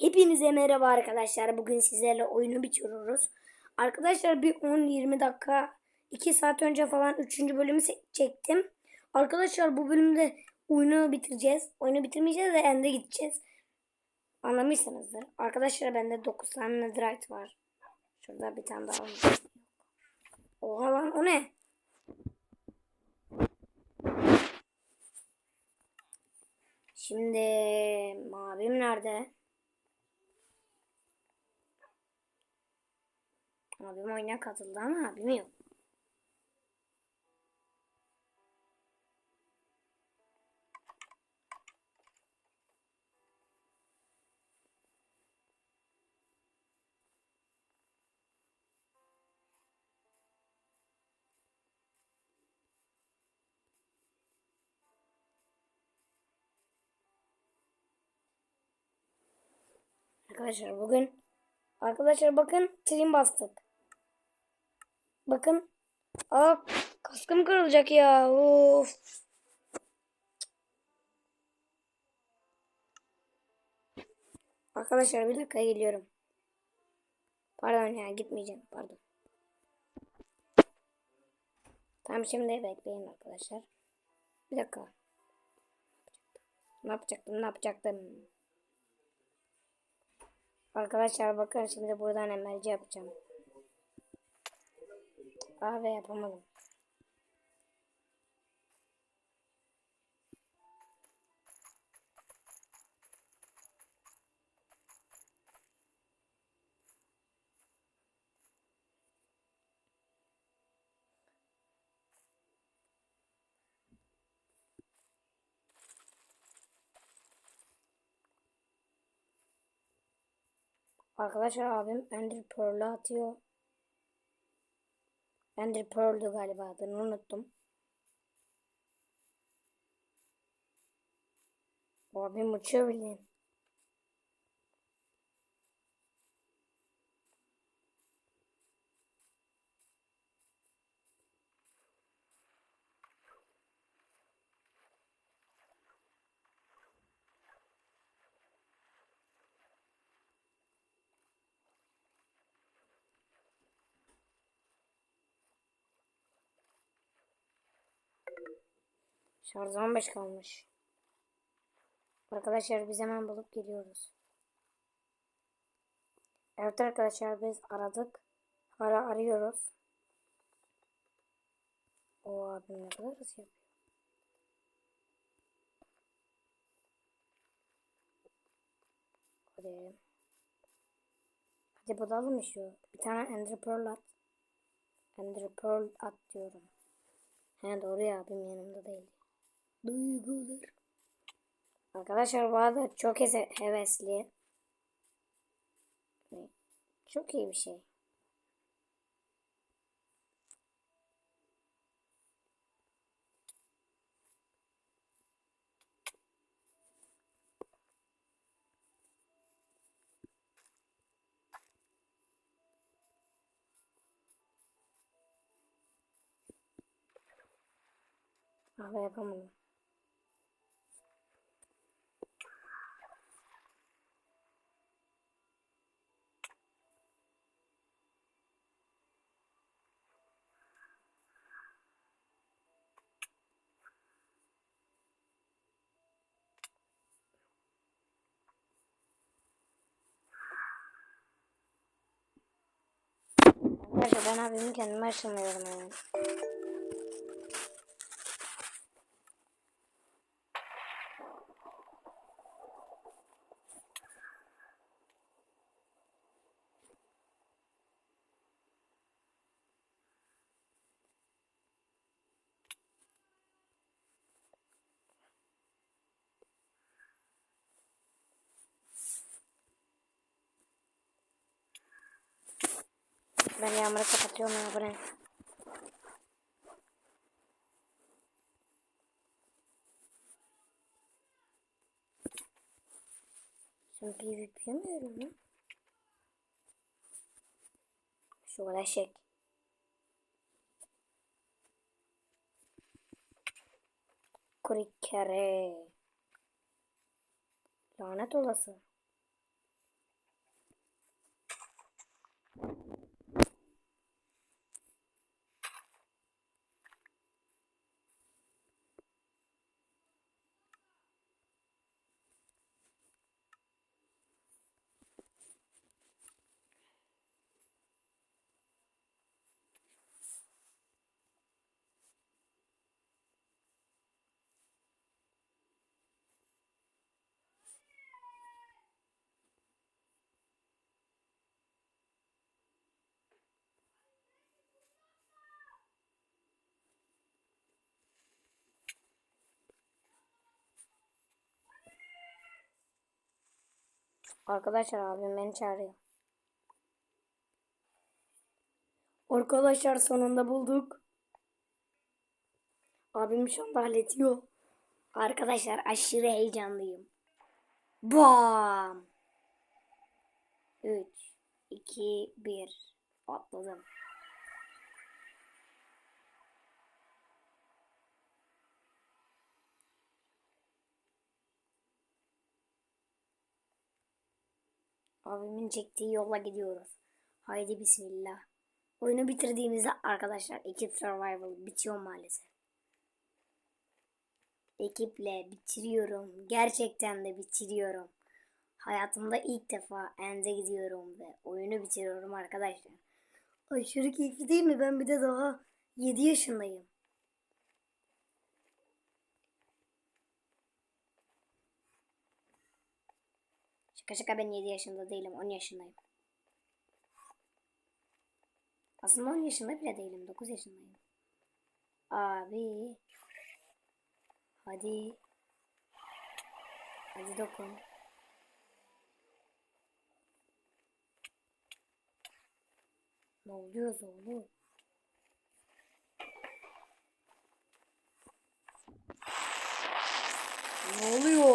Hepinize merhaba arkadaşlar. Bugün sizlerle oyunu bitiriyoruz. Arkadaşlar bir 10-20 dakika 2 saat önce falan 3. bölümü çektim. Arkadaşlar bu bölümde oyunu bitireceğiz. Oyunu bitirmeyeceğiz de ende gideceğiz. Anlamışsınızdır. Arkadaşlar bende 9 tane netherite var. Şurada bir tane daha var. Oha lan o ne? Şimdi mavim nerede? Abim oyuna katıldı ama abim yok. Arkadaşlar bugün arkadaşlar bakın trim bastık. Bakın. Aa kaskım kırılacak ya. Of. Arkadaşlar bir dakika geliyorum. Pardon ya gitmeyeceğim. Pardon. Tamam şimdi bekleyin arkadaşlar. Bir dakika. Ne yapacaktım? Ne yapacaktım? Arkadaşlar bakın şimdi buradan emelci yapacağım. Abi yapamadım. Arkadaşlar abim Ender Pearl'ü atıyor. Ender Pearl'dü galiba adını unuttum. Abim uçuyor bildiğin. Şarj 15 kalmış. Arkadaşlar biz hemen bulup geliyoruz. Evet arkadaşlar biz aradık. Hala arıyoruz. O abi ne kadar hızlı yapıyor. Hadi. Hadi bulalım şu. Bir tane Ender Pearl at. Ender Pearl at diyorum. He doğru ya abim yanımda değil. Duygular. Arkadaşlar bu arada çok hevesli. Çok iyi bir şey. Abi yapamadım. Arkadaşlar ben abimi kendime aşamıyorum yani. Ben yağmuru kapatıyorum ya bu ne? Sen PvP yapamıyorum lan. Şu kadar şey. Kuru kere. Lanet olası. Arkadaşlar abim beni çağırıyor. Arkadaşlar sonunda bulduk. Abim şu anda hallediyor. Arkadaşlar aşırı heyecanlıyım. Bam! 3, 2, 1. Atladım. Abimin çektiği yola gidiyoruz. Haydi bismillah. Oyunu bitirdiğimizde arkadaşlar ekip survival bitiyor maalesef. Ekiple bitiriyorum. Gerçekten de bitiriyorum. Hayatımda ilk defa End'e gidiyorum ve oyunu bitiriyorum arkadaşlar. Aşırı keyifli değil mi? Ben bir de daha 7 yaşındayım. Şaka ben 7 yaşında değilim 10 yaşındayım. Aslında 10 yaşında bile değilim 9 yaşındayım. Abi. Hadi. Hadi dokun. Ne oluyor oğlum? Ne oluyor?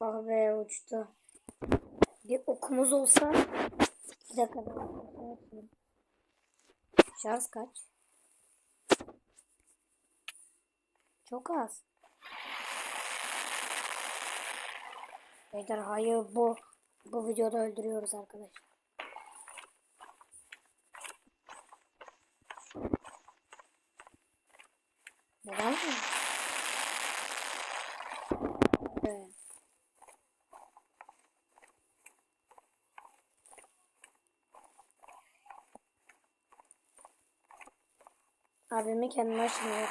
Ah be uçtu. Bir okumuz olsa bir dakika. Şarj kaç? Çok az. Ejderhayı bu bu videoda öldürüyoruz arkadaşlar. Neden mi? Evet. Abimi kendime aşınıyorum.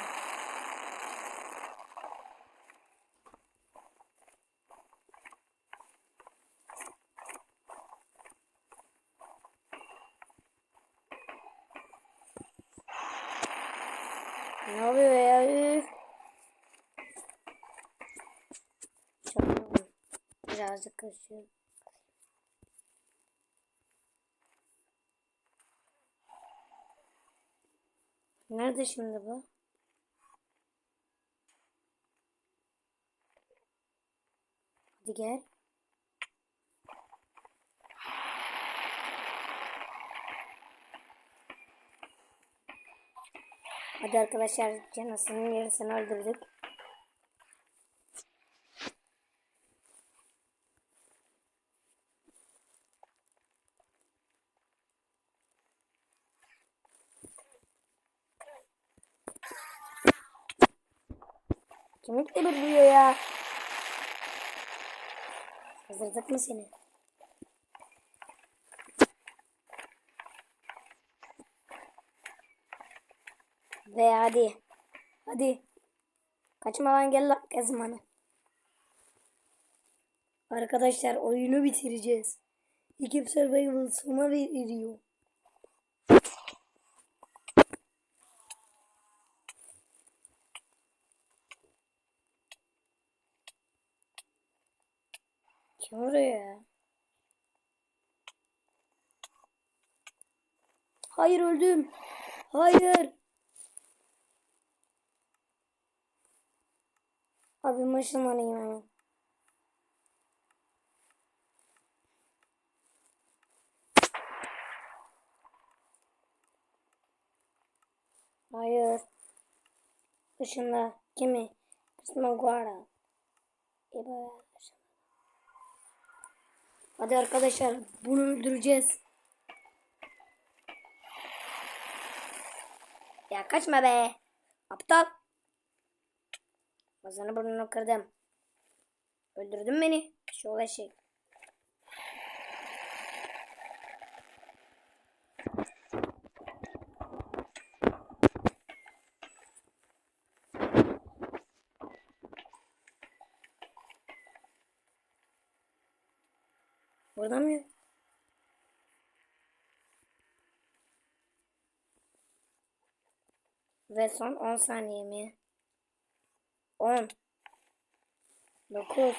Ne oluyor ya? Birazcık kaşıyor. Nerede şimdi bu? Hadi gel. Hadi arkadaşlar canasının yarısını öldürdük. Kemik de biliyor ya. Hazırdık mı seni? Ve hadi. Hadi. Kaçmadan gel lan Kezman'ı. Arkadaşlar oyunu bitireceğiz. Ekip Survival sona veriyor. Ya? Hayır öldüm. Hayır. Abi maşınlanayım hemen. Hayır. Işınla. Kimi? Kısma guarda. İyi Hadi arkadaşlar bunu öldüreceğiz. Ya kaçma be. Aptal. Ağzını burnunu kırdım. Öldürdün beni. Şu eşek. Kıpırdamıyor. Ve son 10 saniye mi? 10 9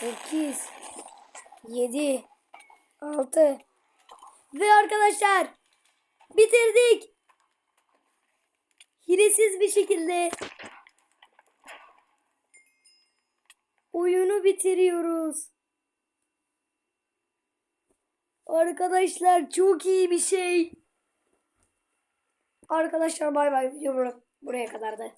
8 7 6 Ve arkadaşlar bitirdik. Hilesiz bir şekilde oyunu bitiriyoruz. Arkadaşlar çok iyi bir şey. Arkadaşlar bay bay video bur- buraya kadardı.